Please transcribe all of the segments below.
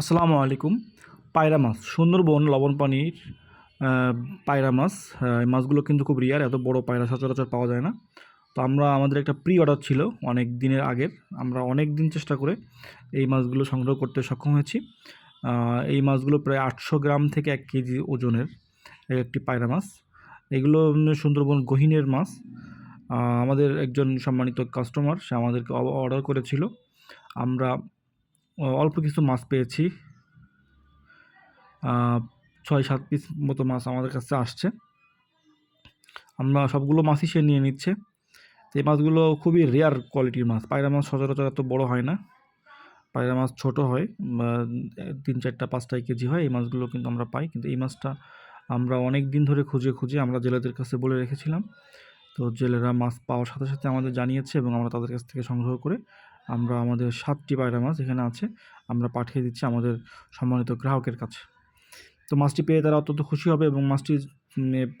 আসসালামু আলাইকুম। পায়রা মাছ সুন্দরবন লবণ পানির পায়রা মাছ। এই মাছগুলো কিন্তু খুব রিয়ার এত বড় পায়রা সচরাচর পাওয়া যায় না। তো আমরা, আমাদের একটা প্রি অর্ডার ছিল অনেক দিনের আগের। আমরা অনেক দিন চেষ্টা করে এই মাছগুলো সংগ্রহ করতে সক্ষম হয়েছি। এই মাছগুলো প্রায় আটশো গ্রাম থেকে এক কেজি ওজনের একটি পায়রা মাছ। এগুলো সুন্দরবন গহিনের মাছ। আমাদের একজন সম্মানিত কাস্টমার সে আমাদেরকে অর্ডার করেছিল। আমরা অল্প কিছু মাছ পেয়েছি। ছয়, সাত পিস মতো মাছ আমাদের কাছে আসছে। আমরা সবগুলো মাছই সে নিয়ে নিচ্ছে। এই মাছগুলো খুবই রেয়ার কোয়ালিটির মাছ। পায়রা মাছ সচরাচর এত বড় হয় না। পায়রা মাছ ছোট হয় তিন, চারটা, পাঁচটা কেজি হয়। এই মাছগুলো কিন্তু আমরা পাই। কিন্তু এই মাছটা আমরা অনেক দিন ধরে খুঁজে খুঁজে আমরা জেলেদের কাছে বলে রেখেছিলাম। তো জেলেরা মাছ পাওয়ার সাথে সাথে আমাদের জানিয়েছে এবং আমরা তাদের কাছ থেকে সংগ্রহ করে আমরা আমাদের সাতটি পায়রা মাছ এখানে আছে। আমরা পাঠিয়ে দিচ্ছি আমাদের সম্মানিত গ্রাহকের কাছে। তো মাছটি পেয়ে তারা অত্যন্ত খুশি হবে এবং মাছটি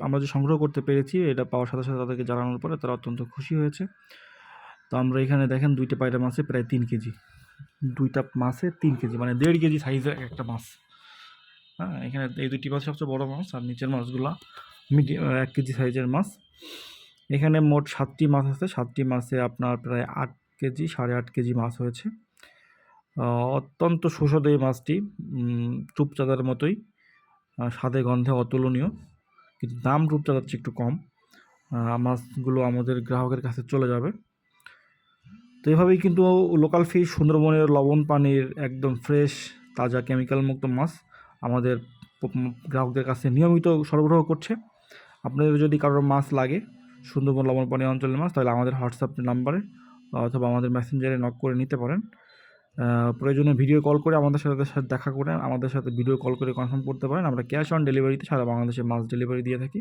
আমরা যে সংগ্রহ করতে পেরেছি, এটা পাওয়ার সাথে সাথে তাদেরকে জানানোর পরে তারা অত্যন্ত খুশি হয়েছে। তো আমরা এখানে দেখেন দুইটা পায়রা মাছে প্রায় তিন কেজি। দুইটা মাছে তিন কেজি মানে দেড় কেজি সাইজের একটা মাছ। হ্যাঁ এখানে এই দুইটি মাছ সবচেয়ে বড় মাছ আর নিচের মাছগুলো মিডিয়াম এক কেজি সাইজের মাছ। এখানে মোট সাতটি মাছ আছে। সাতটি মাছে আপনার প্রায় আট কেজি, সাড়ে আট কেজি মাছ হয়েছে। অত্যন্ত সুস্বাদু এই মাছটি। রূপচাঁদার মতোই। স্বাদে, গন্ধে অতুলনীয়। কিন্তু দাম রূপচাঁদার চেয়ে একটু কম। মাছগুলো আমাদের গ্রাহকের কাছে চলে যাবে। তো এভাবেই কিন্তু লোকাল ফিশ সুন্দরবনের লবণ পানির একদম ফ্রেশ তাজা কেমিক্যাল মুক্ত মাছ আমাদের গ্রাহকদের কাছে নিয়মিত সরবরাহ করছে। আপনাদের যদি কারোর মাছ লাগে সুন্দরবন লবণ পানি অঞ্চলের মাছ, তাহলে আমাদের হোয়াটসঅ্যাপ নাম্বারে অথবা আমাদের মেসেঞ্জারে নক করে নিতে পারেন। প্রয়োজনে ভিডিও কল করে আমাদের সাথে সাথে দেখা করে, আমাদের সাথে ভিডিও কল করে কনফার্ম করতে পারেন। আমরা ক্যাশ অন ডেলিভারিতে সারা বাংলাদেশে মাছ ডেলিভারি দিয়ে থাকি।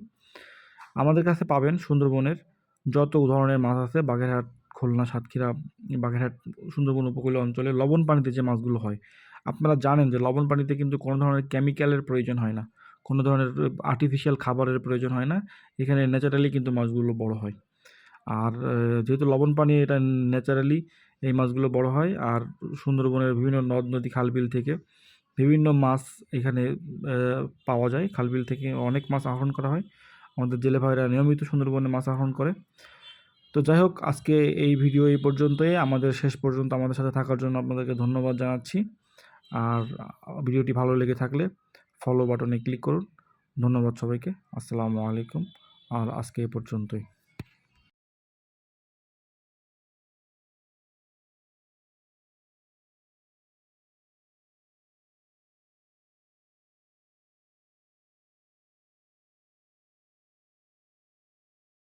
আমাদের কাছে পাবেন সুন্দরবনের যত ধরনের মাছ আছে, বাগেরহাট, খুলনা, সাতক্ষীরা, বাগেরহাট, সুন্দরবন উপকূলীয় অঞ্চলে লবণ পানিতে যে মাছগুলো হয়, আপনারা জানেন যে লবণ পানিতে কিন্তু কোনো ধরনের কেমিক্যালের প্রয়োজন হয় না। কোনো ধরনের আর্টিফিশিয়াল খাবারের প্রয়োজন হয় না। এখানে ন্যাচারালি কিন্তু মাছগুলো বড় হয়। আর যেহেতু লবণ পানি এটা ন্যাচারালি এই মাছগুলো বড় হয়, আর সুন্দরবনের বিভিন্ন নদ নদী খালবিল থেকে বিভিন্ন মাছ এখানে পাওয়া যায়। খালবিল থেকে অনেক মাছ আহরণ করা হয়। আমাদের জেলে ভাইরা নিয়মিত সুন্দরবনে মাছ আহরণ করে। তো যাই হোক, আজকে এই ভিডিও এই পর্যন্তই। আমাদের শেষ পর্যন্ত আমাদের সাথে থাকার জন্য আপনাদেরকে ধন্যবাদ জানাচ্ছি। আর, ভিডিওটি ভালো লেগে থাকলে ফলো বাটনে ক্লিক করুন। ধন্যবাদ সবাইকে। আসসালামু আলাইকুম। আর আজকে এই পর্যন্তই।